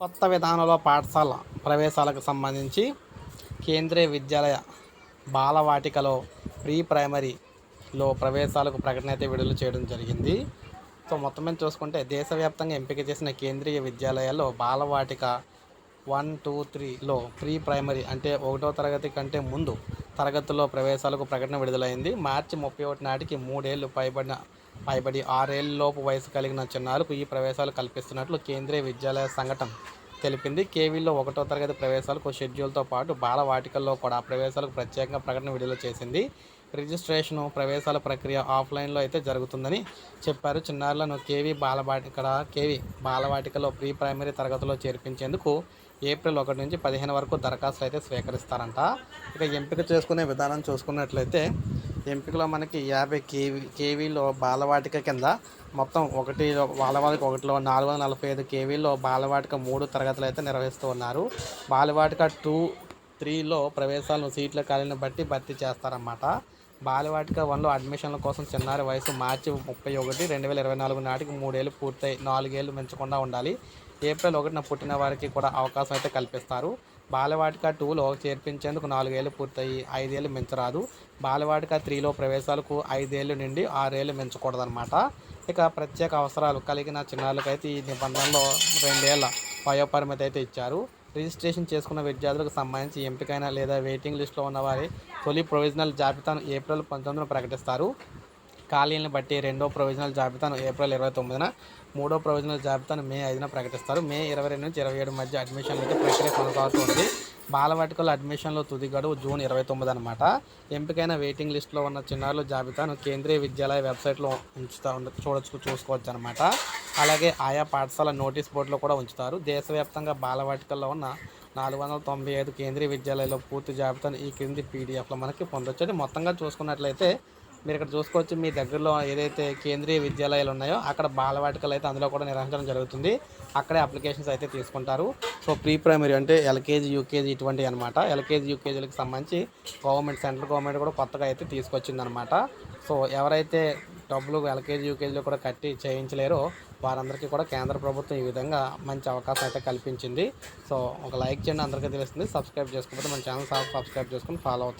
కొత్త విధానంలో పాఠశాల ప్రవేశాలకు సంబంధించి కేంద్రీయ విద్యాలయ బాలవాటికలో ప్రీ ప్రైమరీలో ప్రవేశాలకు ప్రకటన అయితే విడుదల చేయడం జరిగింది. సో మొత్తం మీద చూసుకుంటే దేశవ్యాప్తంగా ఎంపిక చేసిన కేంద్రీయ విద్యాలయాల్లో బాలవాటిక వన్ టూ త్రీలో ప్రీ ప్రైమరీ అంటే ఒకటో తరగతి కంటే ముందు తరగతుల్లో ప్రవేశాలకు ప్రకటన విడుదలైంది. మార్చి ముప్పై ఒకటి నాటికి మూడేళ్ళు పైబడిన పైబడి ఆరేళ్ళలోపు వయసు కలిగిన చిన్నారులకు ఈ ప్రవేశాలు కల్పిస్తున్నట్లు కేంద్రీయ విద్యాలయ సంఘటన తెలిపింది. కేవీలో ఒకటో తరగతి ప్రవేశాలకు షెడ్యూల్తో పాటు బాలవాటికల్లో కూడా ప్రవేశాలకు ప్రత్యేకంగా ప్రకటన విడుదల చేసింది. రిజిస్ట్రేషను ప్రవేశాల ప్రక్రియ ఆఫ్లైన్లో అయితే జరుగుతుందని చెప్పారు. చిన్నారులను కేవీ బాలవాటి కేవీ బాలవాటికలో ప్రీ ప్రైమరీ తరగతిలో చేర్పించేందుకు ఏప్రిల్ ఒకటి నుంచి పదిహేను వరకు దరఖాస్తులు అయితే స్వీకరిస్తారంట. ఇక ఎంపిక చేసుకునే విధానం చూసుకున్నట్లయితే ఎంపికలో మనకి యాభై కేవీ కేవీలో బాలవాటిక కింద మొత్తం ఒకటి బాలవాటిక ఒకటిలో నాలుగు వందల నలభై ఐదు కేవీలో బాలవాటిక మూడు తరగతులు అయితే నిర్వహిస్తూ ఉన్నారు. బాలవాటిక టూ త్రీలో ప్రవేశాలను సీట్ల ఖాళీని బట్టి భర్తీ చేస్తారన్నమాట. బాలవాటిక వన్లో అడ్మిషన్ల కోసం చిన్నారి వయసు మార్చి ముప్పై ఒకటి రెండు వేల ఇరవై నాలుగు నాటికి మూడేళ్ళు పూర్తయి నాలుగేళ్ళు మించకుండా ఉండాలి. ఏప్రిల్ ఒకటిన పుట్టిన వారికి కూడా అవకాశం అయితే కల్పిస్తారు. బాలవాటిక టూలో చేర్పించేందుకు నాలుగేళ్ళు పూర్తయి ఐదేళ్ళు మించరాదు. బాలవాటిక త్రీలో ప్రవేశాలకు ఐదేళ్ళు నుండి ఆరేళ్ళు మించకూడదనమాట ఇక ప్రత్యేక అవసరాలు కలిగిన చిన్నారులకైతే ఈ నిబంధనలో రెండేళ్ళ వయోపరిమితి అయితే ఇచ్చారు. రిజిస్ట్రేషన్ చేసుకున్న విద్యార్థులకు సంబంధించి ఎంపికైన లేదా వెయిటింగ్ లిస్టులో ఉన్న వారి తొలి ప్రొవిజనల్ జాబితాను ఏప్రిల్ పంతొమ్మిదిన ప్రకటిస్తారు. ఖాళీలను బట్టి రెండో ప్రొవిజనల్ జాబితాను ఏప్రిల్ ఇరవై తొమ్మిదిన మూడో ప్రొవిజనల్ జాబితాను మే ఐదున ప్రకటిస్తారు. మే ఇరవై రెండు నుంచి ఇరవై ఏడు మధ్య అడ్మిషన్ అయితే ప్రక్రియ కొనసాగుతుంది. బాలవాటికల అడ్మిషన్లో తుది గడువు జూన్ ఇరవై తొమ్మిది అనమాట ఎంపికైన వెయిటింగ్ లిస్టులో ఉన్న చిన్నారుల జాబితాను కేంద్రీయ విద్యాలయ వెబ్సైట్లో ఉంచుతా చూడొచ్చు చూసుకోవచ్చు అనమాట అలాగే ఆయా పాఠశాల నోటీస్ బోర్డులో కూడా ఉంచుతారు. దేశవ్యాప్తంగా బాలవాటికల్లో ఉన్న నాలుగు వందల తొంభై ఐదు కేంద్రీయ విద్యాలయాల్లో పూర్తి జాబితాను ఈ క్రింది పీడిఎఫ్లో మనకి పొందొచ్చు. మొత్తంగా చూసుకున్నట్లయితే మీరు ఇక్కడ చూసుకోవచ్చు మీ దగ్గరలో ఏదైతే కేంద్రీయ విద్యాలయాలు ఉన్నాయో అక్కడ బాలవాటికలు అయితే అందులో కూడా నిర్వహించడం జరుగుతుంది. అక్కడే అప్లికేషన్స్ అయితే తీసుకుంటారు. సో ప్రీ ప్రైమరీ అంటే ఎల్కేజీ యూకేజీ ఇటువంటివి అనమాట ఎల్కేజీ యూకేజీలకు సంబంధించి గవర్నమెంట్ సెంట్రల్ గవర్నమెంట్ కూడా కొత్తగా అయితే తీసుకొచ్చిందనమాట సో ఎవరైతే డబ్బులు ఎల్కేజీ యూకేజీలో కూడా కట్టి చేయించలేరో వారందరికీ కూడా కేంద్ర ప్రభుత్వం ఈ విధంగా మంచి అవకాశం అయితే కల్పించింది. సో ఒక లైక్ చేయండి అందరికీ తెలుస్తుంది. సబ్స్క్రైబ్ చేసుకోకపోతే మన ఛానల్ సబ్స్క్రైబ్ చేసుకుని ఫాలో అవుతుంది